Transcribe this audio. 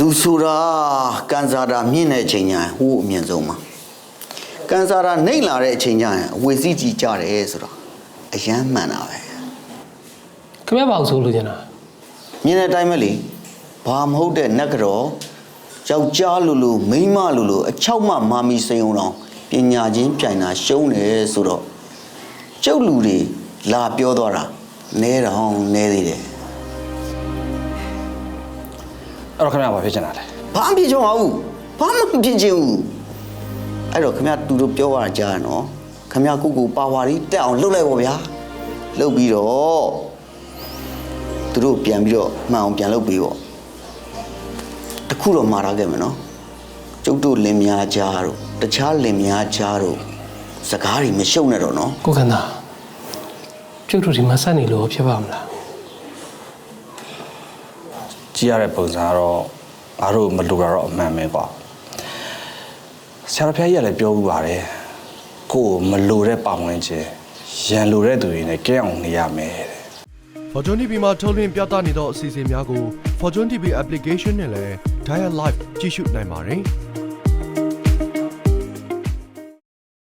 လူဆိုတာကန်စာတာမြင့်တဲ့အချိန်ညာဟိုးအမြင့်ဆုံးမှာကန်စာတာနှိမ့်လာတဲ့အချိန်ညာအဝေစီးကြီးကြတယ်ဆိုတော့အယမ်းမှန်တာပဲခင်ဗျားဘာလို့ဆိုလို့ကျင်တာမြင်တဲ့အတိုင်းပဲလေဘာမဟုတ်တဲ့နတ်ကတော့ယောက်ျားလူလူမိန်းမလူလူအချောက်မှမာမီစိန်အောင်တော့ပညာချင်းပြိုင်တာရှုံးတယ်ဆိုတော့ကျုပ်လူတွေလာပြောသွားတာနဲတော့နဲသေးတယ် အဲ့တော့ခင်ဗျာဘာဖြစ်ချင်တာလဲဘာမှဖြစ်ချင်ပါဘူးဘာမှမဖြစ်ချင်ဘူးအဲ့တော့ခမရသူတို့ပြောရတာကြားရနော်ခမရကိုကိုပါဝါလေးတက်အောင်လှုပ်လိုက်ပါဗျာလှုပ်ပြီးတော့သူတို့ပြန်ပြီးတော့မှန်အောင်ပြန်လှုပ်ပြီးပေါ့တခုတော့မှားထားခဲ့မယ်နော်ကျုပ်တို့လင်မယားကြားတို့တခြားလင်မယားကြားတို့စကားတွေမရှုံနဲ့တော့နော်ကိုခန္ဓာကျုပ်တို့ဒီမှာစနေလို့ဖြစ်ပါမလား ကြည့်ရတဲ့ပုံစံကတော့ငါတို့မလိုတာတော့အမှန်ပဲကွာဆရာတော်ဖျားကြီးကလည်းပြောဘူးပါတယ်ကိုယ်မလိုတဲ့ပတ်ဝန်းကျင်ရန်လိုတဲ့သူတွေနဲ့ကဲအောင်နေရမယ်တဲ့ Fortune TV မှာထုတ်လွှင့်ပြသနေသောအစီအစဉ်များကို Fortune TV application နဲ့လည်း Dial Live ကြည့်ရှုနိုင်ပါတယ်